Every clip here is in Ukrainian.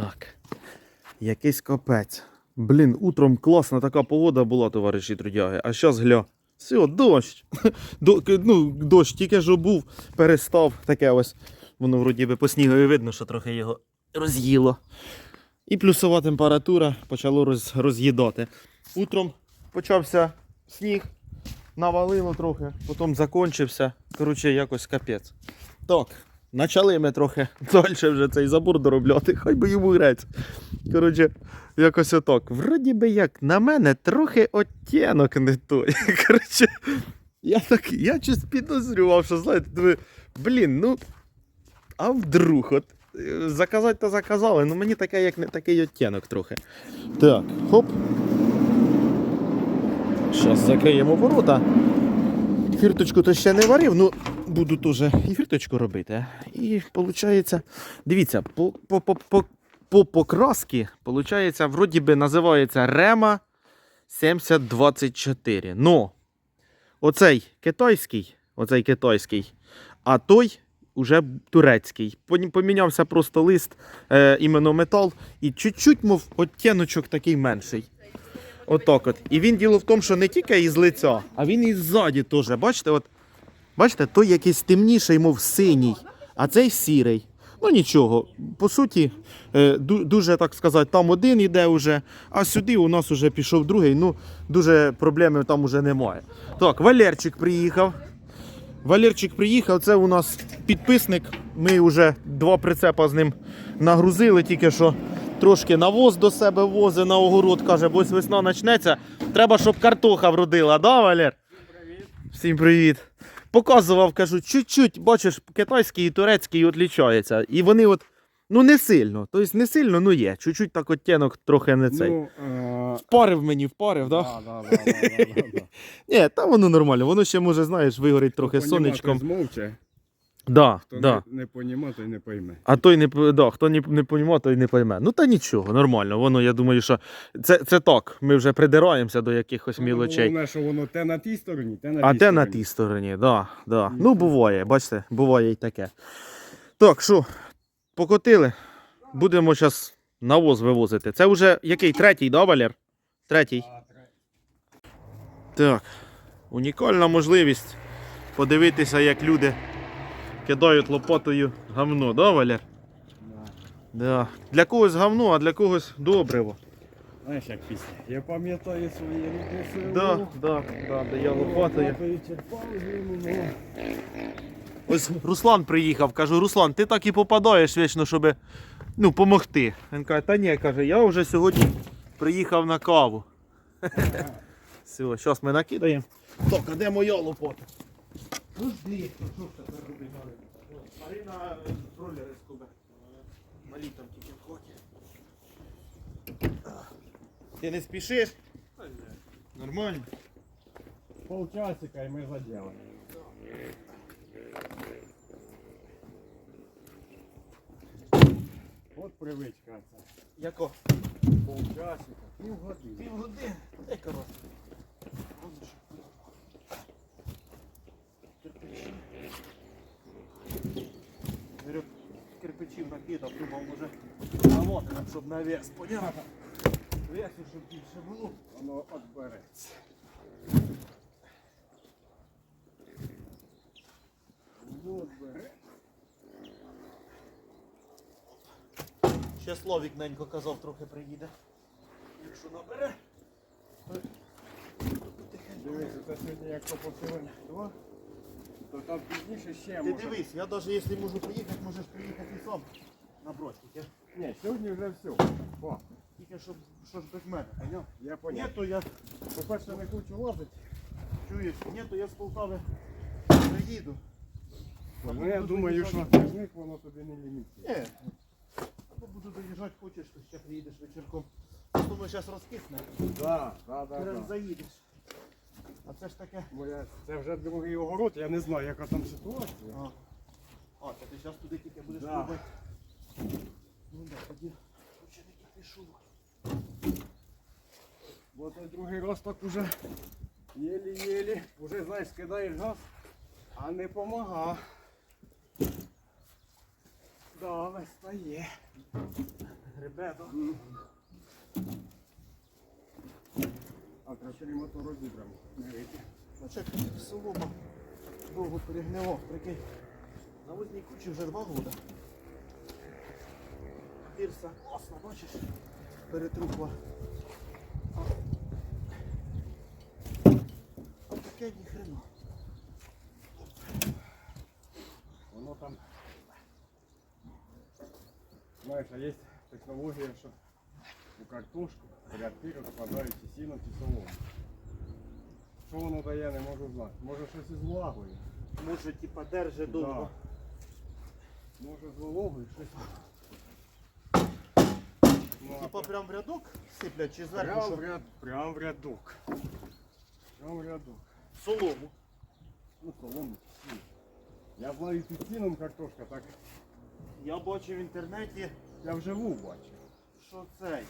Так. Якийсь капець. Блін, утром класна така погода була, товариші трудяги. А зараз гля. Все, дощ. До, ну, дощ тільки що був, перестав. Таке ось. Воно вроді би по снігові видно, що трохи його роз'їло. І плюсова температура почало роз, роз'їдати. Утром почався сніг, навалило трохи, потім закінчився. Коротше, якось капець. Так, почали ми трохи далі вже цей забор доробляти, хай би йому грець. Коротше, якось отак. Вроді би як на мене трохи оттінок не той. Коротше, я так, я щось підозрював, що знаєте, думаю, блін, ну, а вдруг от. е, Заказати то заказали, ну мені таке, як не такий оттінок трохи. Так, хоп. Зараз закриємо ворота. Фірточку то ще не варив, ну буду теж і фірточку робити. І виходить, дивіться, по, по, по, по, по покраски, виходить, вроді би називається Рема 7024. Ну, оцей китайський, оцей китайський, а той уже турецький. Помінявся просто лист, е, іменно метал, і чуть-чуть, мов, оттіночок такий менший. Отак от. І він діло в тому, що не тільки із лиця, а він і ззаді теж. Бачите, от, бачите, той якийсь темніший, мов синій, а цей сірий. Ну нічого, по суті, е, дуже так сказати, там один іде вже, а сюди у нас вже пішов другий. Ну, дуже проблеми там уже немає. Так, Валерчик приїхав. Валерчик приїхав, це у нас підписник. Ми вже два прицепа з ним нагрузили, тільки що трошки навоз до себе возить на огород. Каже, бо ось весна почнеться. Треба, щоб картоха вродила, да, Валер? Всім привіт. Показував, кажу, чуть-чуть, бачиш, китайський і турецький відлічається. І вони от, ну не сильно. Тобто не сильно, ну є. Чуть-чуть так оттінок трохи не цей. Ну, е, Впарив мені, впарив, да? да, да, да, да, да, да. Ні, та воно нормально. Воно ще може, знаєш, вигорить трохи сонечком. Змовче, Да, хто да. не, не понімає, той не пойме. А той не п- да, хто не, не понімає, той не пойме. Ну та нічого, нормально. Воно, я думаю, що це, це так. Ми вже придираємося до якихось мілочей. Головне, що воно те на тій стороні, те на А тій те на стороні. тій стороні, да, да. Ну, буває, бачите, буває і таке. Так, що, покотили. Будемо зараз навоз вивозити. Це вже який? Третій, да, Валер? Третій. Так. Унікальна можливість подивитися, як люди кидають лопатою гавно, да, Валер? Да. Да. Для когось говно, а для когось добриво. Знаєш, як пісня. Я пам'ятаю своє рідне село. Да, да, да, де я лопатою. Зиму. Ось Руслан приїхав, кажу, Руслан, ти так і попадаєш вічно, щоб ну, помогти. Він каже, та ні, каже, я вже сьогодні приїхав на каву. Все, зараз ми накидаємо. Так, а де моя лопата? Ну, жди, що ж тепер робити Марина? Марина е, ролери скубе. Малі там тільки в хоті. Ти не спішиш? Нормально. Полчасика і ми заділаємо. От привичка ця. Яко? Полчасика, півгодини. Півгодини. Дай коротко. Накидав, думав, може наводи, щоб на вес. Понятно. Весу, щоб більше було. Воно отбереться. От бере. Ще Словік ненько казав, трохи приїде. Якщо набере. Дивись, це сьогодні як попросили два, то там пізніше ще Ти може. дивись, я навіть якщо можу приїхати, можеш приїхати і сам на бродь. Ні, сьогодні вже все. О, Тільки щоб, щоб без мене, поняв? я Ні, поняв. то я По-перше, не хочу лазити. чуєш, ні, то я з Полтави приїду. Ну, я думаю, що тижник воно тобі не лімітує. Ні. Або буду доїжджати, хочеш, то ще приїдеш вечірком. Ми зараз розкисне, Так, так, так. заїдеш. А це ж таке. Бо я, це вже другий огород, я не знаю, яка там ситуація. А, а то ти зараз туди тільки будеш Да. робити. Ну да, тоді ученики пішов. Бо той другий раз так уже єлі-єлі, вже знаєш, скидаєш газ, а не помага. Да, весь стає. То? А мотор розібрано. Не солома довго перегнило. Прикинь. На возній кучі вже два роки. Пірса класно, бачиш? Перетрухла. А, а таке ніхрена. Воно там. Знаєш, а є технологія, що картошку рядки розкладають і сіно, і солому. Що воно дає, не можу знати. Може щось із влагою. Може, типа, держи Да. Може з вологою щось. Ну, а Типа прям в рядок сиплять чи зверху Прям що? ряд, прям в рядок. Прям в рядок. солому. Ну, солому. Я знаю під сіном картошка, так Я бачив в інтернеті, я вживу бачив. що цей.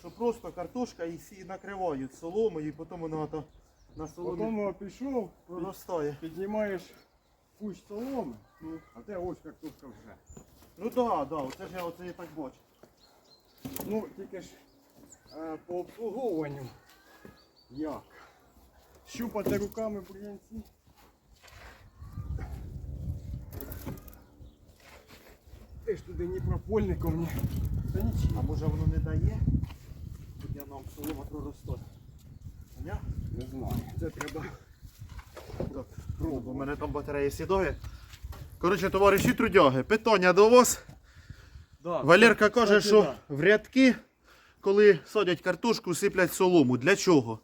Що просто картошка і сі накривають соломою, і потім вона то на соломі Потім пішов, проростає. піднімаєш кущ соломи, ну, а те ось картошка вже. Ну так, да, да, оце ж я оце і так бачу. Ну, тільки ж е, по обслуговуванню як? Щупати руками бур'янці. Ти ж туди ні пропольником, ні. Та А може воно не дає? Нам солома проросте. Ня? Не знаю. Це треба. Так, бо в мене там батарея сідає. Коротше, товариші трудяги, питання до вас. Да, Валерка каже, кстати, що да. в рядки, коли садять картошку, сиплять солому. Для чого?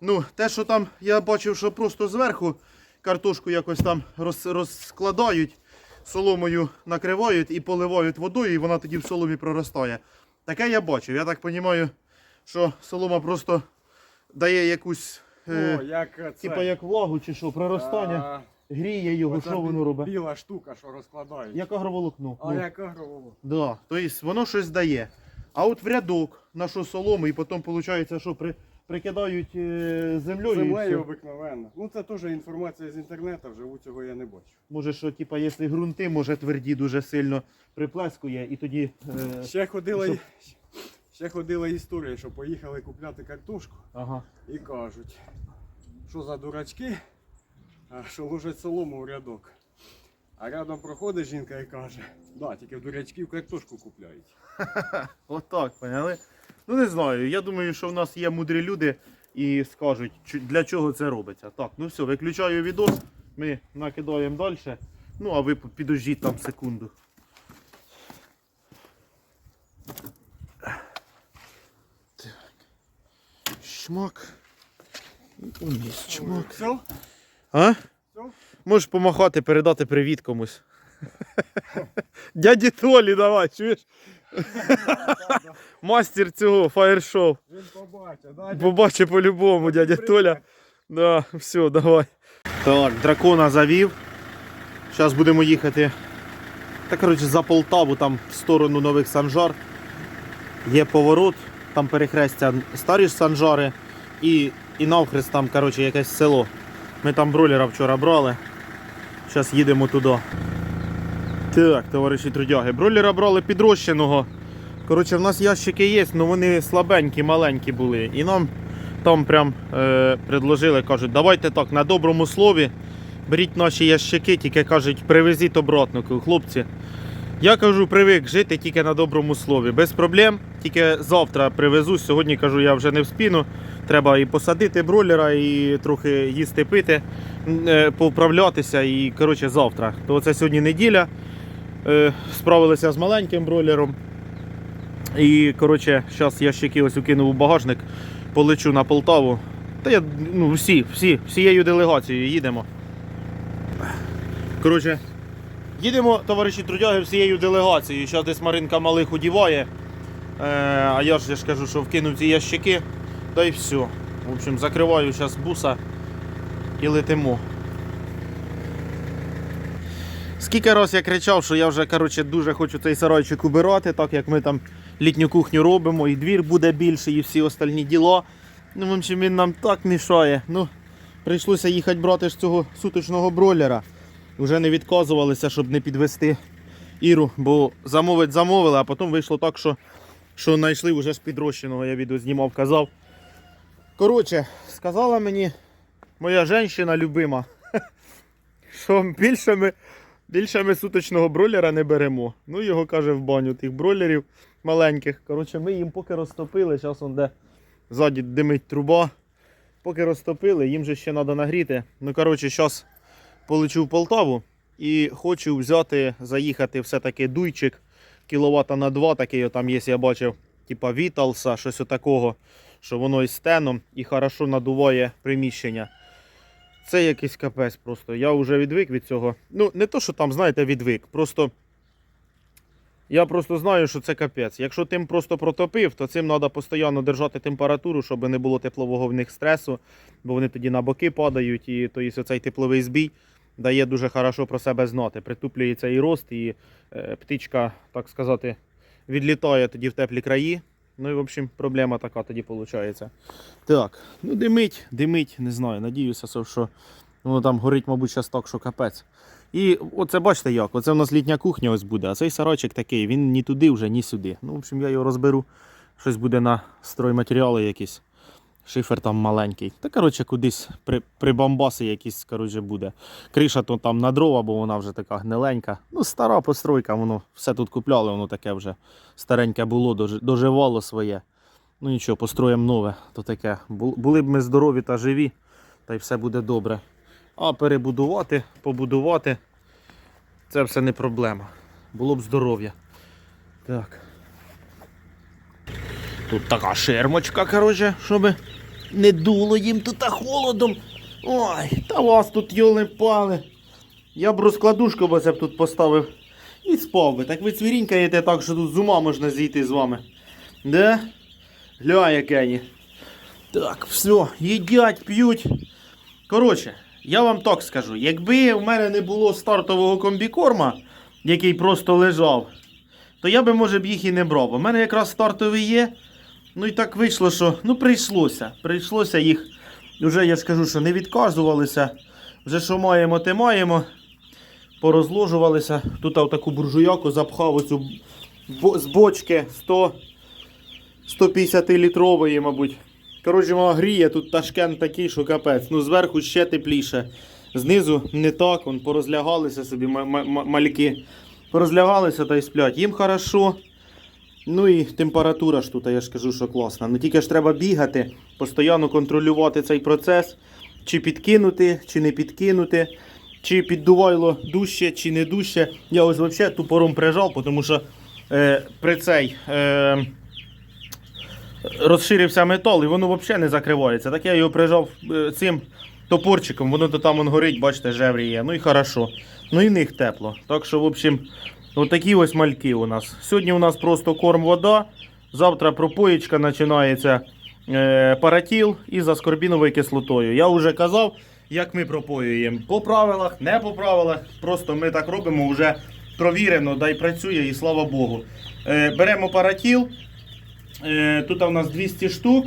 Ну, те, що там я бачив, що просто зверху картошку якось там роз, розкладають, соломою накривають і поливають водою, і вона тоді в соломі проростає. Таке я бачив. Я так розумію, що солома просто дає якусь, е, О, як це. типа як влагу чи що, проростання, А, гріє його, що воно бі- робить? Біла штука, що розкладають. Як агроволокно. А Ну. як агроволок? Да, тобто воно щось дає. А от в рядок нашу солому, і потім виходить, що при, прикидають е, землею. і Землею все. обикновенно. Ну це теж інформація з інтернету, вживу цього я не бачу. Може, що типа, якщо ґрунти, може тверді дуже сильно приплескує, і тоді. Е, Ще ходила, що? Ще ходила історія, що поїхали купляти картошку ага. і кажуть, що за дурачки, що ложать солому в рядок. А рядом проходить жінка і каже, да, тільки в дурачків картошку купляють. Отак, поняли? Ну не знаю. Я думаю, що в нас є мудрі люди і скажуть, для чого це робиться. Так, ну все, виключаю відос, ми накидаємо далі. Ну, а ви підождіть там секунду. Шмак. Уніс, чмак. Все? А? Все? Можеш помахати, передати привіт комусь. Дяді Толі, давай, чуєш? Мастер цього фаєр-шоу. Він побачить, да? Побачи по-любому, дядя Толя. Да, все, давай. Так, дракона завів. Зараз будемо їхати. Та коротше за Полтаву, там в сторону нових санжар. Є поворот, там перехрестя старі санжари і, і навхрест там коротше, якесь село. Ми там бройлера вчора брали. Зараз їдемо туди. Так, товариші трудяги. Бройлера брали підрощеного. Коротше, в нас ящики є, але вони слабенькі, маленькі були. І нам там прям е, предложили, кажуть, давайте так, на доброму слові. Беріть наші ящики, тільки кажуть, привезіть обратно, хлопці. Я кажу, привик жити тільки на доброму слові. Без проблем. Тільки завтра привезу. Сьогодні кажу, я вже не вспіну. Треба і посадити бройлера, і трохи їсти пити, е, повправлятися. І коротше, завтра. То це сьогодні неділя. Е, Справилися з маленьким бройлером. І коротше, зараз ящики ось укинув у багажник, полечу на Полтаву. Та я ну, всі, всі, всією делегацією їдемо. Коротше, їдемо, товариші трудяги, всією делегацією. Зараз десь Маринка малих одіває. Е, а я ж, я ж кажу, що вкинув ці ящики. Та й все. В общем, закриваю зараз буса і летимо. Скільки раз я кричав, що я вже коротше, дуже хочу цей сарайчик убирати, так як ми там літню кухню робимо, і двір буде більший, і всі остальні діла. Ну, в общем, він нам так мішає. Ну, прийшлося їхати брати ж цього суточного бройлера. Вже не відказувалися, щоб не підвести Іру, бо замовить замовили, а потім вийшло так, що, що знайшли вже ж підрощеного, я відео знімав, казав. Коротше, сказала мені моя жінка любима, що більше ми, більше ми суточного бройлера не беремо. Ну, його каже в баню тих бройлерів маленьких. Коротше, ми їм поки розтопили, зараз он де ззаді димить труба. Поки розтопили, їм же ще треба нагріти. Ну, коротше, зараз полечу в Полтаву і хочу взяти, заїхати все-таки дуйчик кіловата на 2, такий там є, я бачив, типа Віталса, щось отакого, що воно із стеном і хорошо надуває приміщення. Це якийсь капець просто. Я вже відвик від цього. Ну, не то, що там, знаєте, відвик. Просто я просто знаю, що це капець. Якщо тим просто протопив, то цим треба постійно держати температуру, щоб не було теплового в них стресу, бо вони тоді на боки падають, і то є оцей тепловий збій дає дуже хорошо про себе знати. Притуплюється і рост, і е, птичка, так сказати, відлітає тоді в теплі краї. Ну і, в общем, проблема така тоді виходить. Так, ну димить, димить, не знаю. Надіюся, що воно там горить, мабуть, зараз так, що капець. І оце бачите як, оце в нас літня кухня ось буде, а цей сарайчик такий, він ні туди вже, ні сюди. Ну, в общем, я його розберу. Щось буде на стройматеріали якісь. Шифер там маленький. Та коротше, кудись при, прибамбаси якісь коротше, буде. Криша то там на дрова, бо вона вже така гниленька. Ну, стара постройка, воно все тут купляли, воно таке вже стареньке було, доживало своє. Ну нічого, построїмо нове. То таке. Були б ми здорові та живі, та й все буде добре. А перебудувати, побудувати це все не проблема. Було б здоров'я. Так. Тут така шермочка, коротше, щоб не дуло їм тут а холодом. Ой, та вас тут йоли пали. Я б розкладушку бо це б тут поставив і спав би. Так ви цвірінькаєте так, що тут з ума можна зійти з вами. Де? Гля, якені. Так, все, їдять, п'ють. Коротше, я вам так скажу, якби в мене не було стартового комбікорма, який просто лежав, то я би, може б, їх і не брав. У мене якраз стартовий є. Ну і так вийшло, що ну прийшлося. Прийшлося їх. Вже я ж кажу, що не відказувалися. Вже що маємо, те маємо. Порозложувалися. Тут я таку буржуяку запхав оцю з бочки 100, 150 літрової, мабуть. Коротше, вона гріє, тут ташкент такий, що капець. Ну, зверху ще тепліше. Знизу не так, вон, порозлягалися собі ма- ма- ма- мальки. Порозлягалися та й сплять. Їм хорошо. Ну і температура ж тут, я ж кажу, що класна. Ну тільки ж треба бігати, постійно контролювати цей процес, чи підкинути, чи не підкинути, чи піддувайло дужче, чи не дужче. Я ось взагалі тупором прижав, тому що е, при цей е, розширився метал і воно взагалі не закривається. Так я його прижав е, цим топорчиком, воно то там вон горить, бачите, жевріє. Ну і хорошо. Ну і в них тепло. Так що, в общем, отакі ось мальки у нас. Сьогодні у нас просто корм вода. Завтра пропоїчка починається е, паратіл із аскорбіновою кислотою. Я вже казав, як ми пропоюємо. По правилах, не по правилах. Просто ми так робимо вже провірено, дай працює і слава Богу. Е, беремо паратіл. Е, тут у нас 200 штук.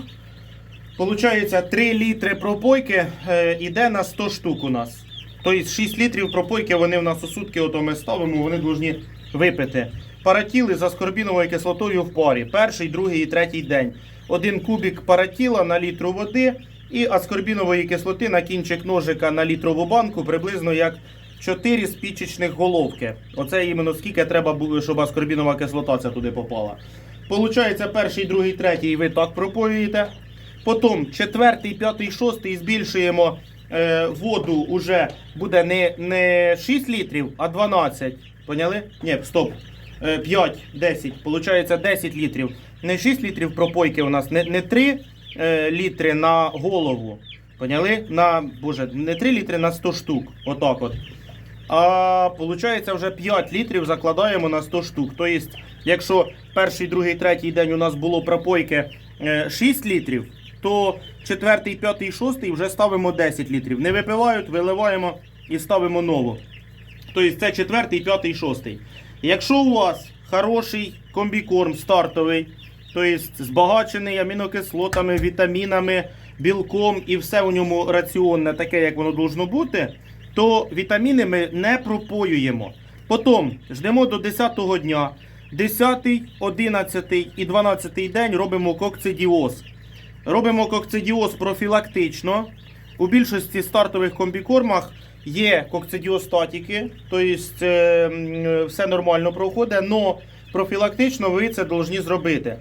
Получається 3 літри пропойки е, іде на 100 штук у нас. Тобто 6 літрів пропойки вони в нас у сутки ото ми ставимо, вони повинні випити. Паратіли з аскорбіновою кислотою в парі. Перший, другий і третій день. Один кубик паратіла на літру води і аскорбінової кислоти на кінчик ножика на літрову банку, приблизно як 4 спічечних головки. Оце іменно скільки треба було, щоб аскорбінова кислота ця туди попала. Получається, перший, другий, третій ви так пропоюєте. Потім четвертий, п'ятий, шостий збільшуємо е, воду уже буде не, не 6 літрів, а 12. Поняли? Ні, стоп. Е, 5, 10. Получається 10 літрів. Не 6 літрів пропойки у нас, не, не 3 е, літри на голову. Поняли? На, боже, не 3 літри на 100 штук. Отак от. А виходить, вже 5 літрів закладаємо на 100 штук. Тобто, якщо перший, другий, третій день у нас було пропойки е, 6 літрів, то четвертий, п'ятий, шостий вже ставимо 10 літрів. Не випивають, виливаємо і ставимо нову. Тобто це четвертий, п'ятий, шостий. Якщо у вас хороший комбікорм стартовий, тобто збагачений амінокислотами, вітамінами, білком і все у ньому раціонне, таке, як воно должно бути, то вітаміни ми не пропоюємо. Потім ждемо до 10-го дня. 10, 11 і 12 день робимо кокцидіоз. Робимо кокцидіоз профілактично. У більшості стартових комбікормах є кокцидіостатики, тобто все нормально проходить, але профілактично ви це повинні зробити.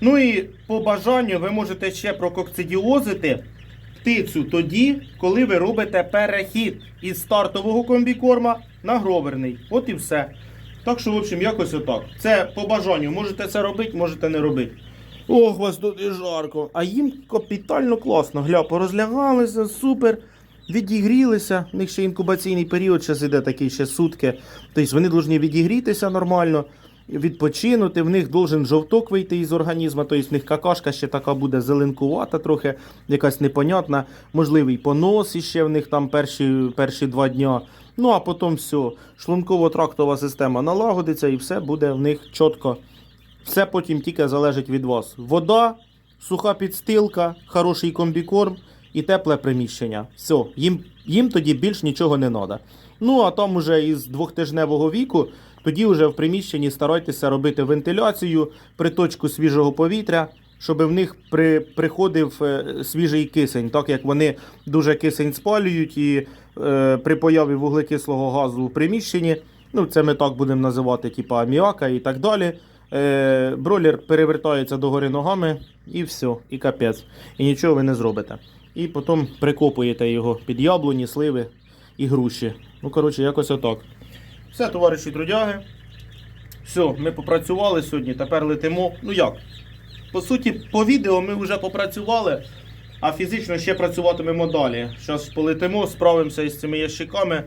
Ну і по бажанню ви можете ще прококцидіозити птицю тоді, коли ви робите перехід із стартового комбікорма на гроверний. От і все. Так що, в общем, якось отак. Це по бажанню. Можете це робити, можете не робити. Ох, вас тут і жарко. А їм капітально класно. Гля, порозлягалися, супер. Відігрілися. У них ще інкубаційний період зараз іде такий ще сутки. Тобто вони повинні відігрітися нормально, відпочинути. В них должен жовток вийти із організму. Тобто в них какашка ще така буде зеленкувата, трохи якась непонятна. Можливий понос іще в них там перші, перші два дня. Ну а потім все. Шлунково-трактова система налагодиться і все буде в них чітко. Все потім тільки залежить від вас. Вода, суха підстилка, хороший комбікорм і тепле приміщення. Все, їм, їм тоді більш нічого не треба. Ну а там уже із двохтижневого віку, тоді вже в приміщенні старайтеся робити вентиляцію, приточку свіжого повітря, щоб в них при, приходив е, свіжий кисень, так як вони дуже кисень спалюють і е, при появі вуглекислого газу в приміщенні, ну це ми так будемо називати, типу аміака і так далі. Е, бролер перевертається догори ногами і все, і капець. І нічого ви не зробите. І потім прикопуєте його під яблуні, сливи і груші. Ну, коротше, якось отак. Все, товариші трудяги. Все, ми попрацювали сьогодні, тепер летимо. Ну як? По суті, по відео ми вже попрацювали, а фізично ще працюватимемо далі. Зараз полетимо, справимося із цими ящиками.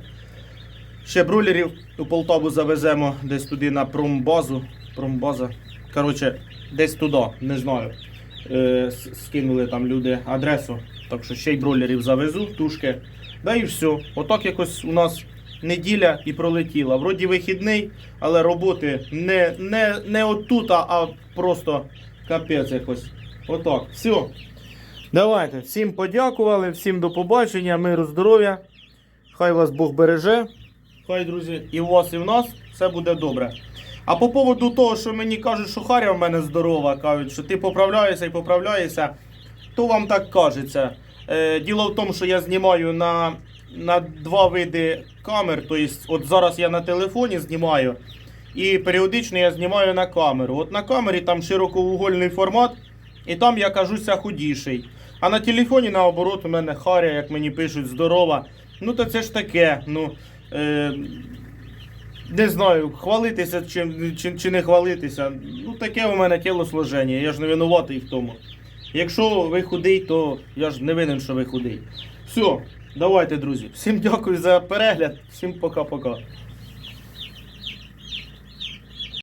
Ще бролерів у Полтаву завеземо десь туди на промбазу. Промбаза. Коротше, десь туди, не знаю. Е, скинули там люди адресу. Так що ще й бролерів завезу, тушки. Да і все. Отак якось у нас неділя і пролетіла. Вроді вихідний, але роботи не, не, не отут, а просто капець якось. Отак. Все. Давайте. Всім подякували, всім до побачення, миру, здоров'я. Хай вас Бог береже. Хай, друзі, і у вас, і в нас все буде добре. А по поводу того, що мені кажуть, що Харя в мене здорова, кажуть, що ти поправляєшся і поправляєшся, то вам так кажеться. Е, діло в тому, що я знімаю на, на два види камер. Тобто, от зараз я на телефоні знімаю, і періодично я знімаю на камеру. От на камері там широкоугольний формат, і там я кажуся худіший. А на телефоні, наоборот, у мене Харя, як мені пишуть, здорова. Ну, то це ж таке. Ну, е, не знаю, хвалитися чи, чи, чи не хвалитися. Ну, таке у мене тілосложення, я ж не винуватий в тому. Якщо ви худий, то я ж не винен, що ви худий. Все, давайте, друзі. Всім дякую за перегляд, всім пока-пока.